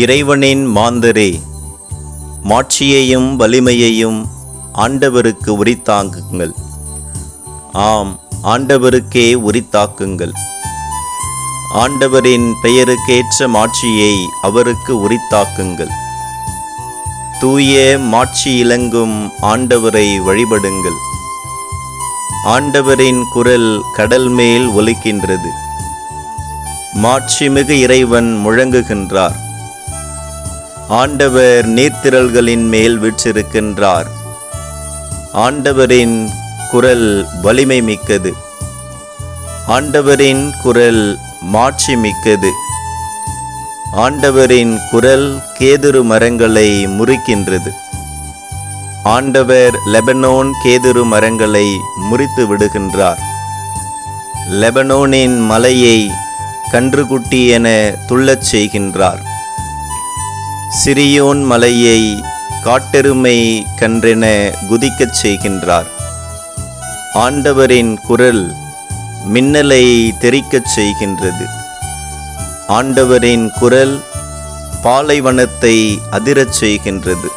இறைவனின் மாந்தரே மாட்சியையும் வலிமையையும் ஆண்டவருக்கு உரித்தாங்குங்கள் ஆம் ஆண்டவருக்கே உரித்தாக்குங்கள். ஆண்டவரின் பெயருக்கேற்ற மாட்சியை அவருக்கு உரித்தாக்குங்கள். தூய மாட்சி இலங்கும் ஆண்டவரை வழிபடுங்கள். ஆண்டவரின் குரல் கடல் மேல் ஒலிக்கின்றது. மாட்சிமிகு இறைவன் முழங்குகின்றார். ஆண்டவர் நீர்த்திரள்களின் மேல் வீற்றிருக்கின்றார். ஆண்டவரின் குரல் வலிமை மிக்கது. ஆண்டவரின் குரல் மாட்சி மிக்கது. ஆண்டவரின் குரல் கேதுரு மரங்களை முறிக்கின்றது. ஆண்டவர் லெபனோன் கேதுரு மரங்களை முறித்து விடுகின்றார். லெபனோனின் மலையை கன்றுக்குட்டி என துள்ளச் செய்கின்றார். சிறியோன் மலையை காட்டெருமை கன்றென குதிக்கச் செய்கின்றார். ஆண்டவரின் குரல் மின்னலை தெறிக்கச் செய்கின்றது. ஆண்டவரின் குரல் பாலைவனத்தை அதிரச் செய்கின்றது.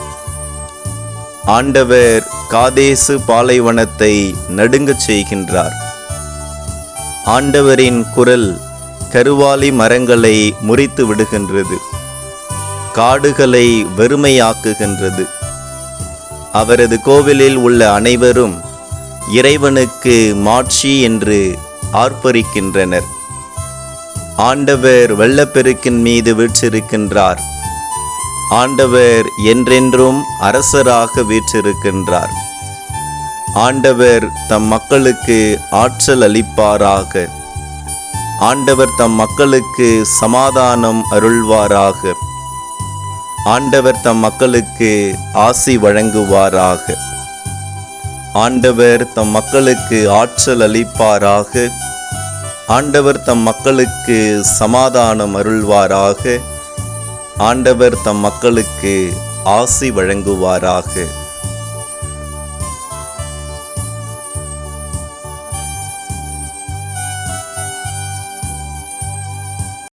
ஆண்டவர் காதேசு பாலைவனத்தை நடுங்கச் செய்கின்றார். ஆண்டவரின் குரல் கருவாலி மரங்களை முறித்து விடுகின்றது. காடுகளை வெறுமையாக்குகின்றது. அவரது கோவிலில் உள்ள அனைவரும் இறைவனுக்கு மாட்சி என்று ஆர்ப்பரிக்கின்றனர். ஆண்டவர் வெள்ளப்பெருக்கின் மீது வீற்றிருக்கின்றார். ஆண்டவர் என்றென்றும் அரசராக வீற்றிருக்கின்றார். ஆண்டவர் தம் மக்களுக்கு ஆற்றல் அளிப்பாராக. ஆண்டவர் தம் மக்களுக்கு சமாதானம் அருள்வாராக. ஆண்டவர் தம் மக்களுக்கு ஆசி வழங்குவாராக. ஆண்டவர் தம் மக்களுக்கு ஆற்றல் அளிப்பாராக. ஆண்டவர் தம் மக்களுக்கு சமாதானம் அருள்வாராக. ஆண்டவர் தம் மக்களுக்கு ஆசி வழங்குவாராக.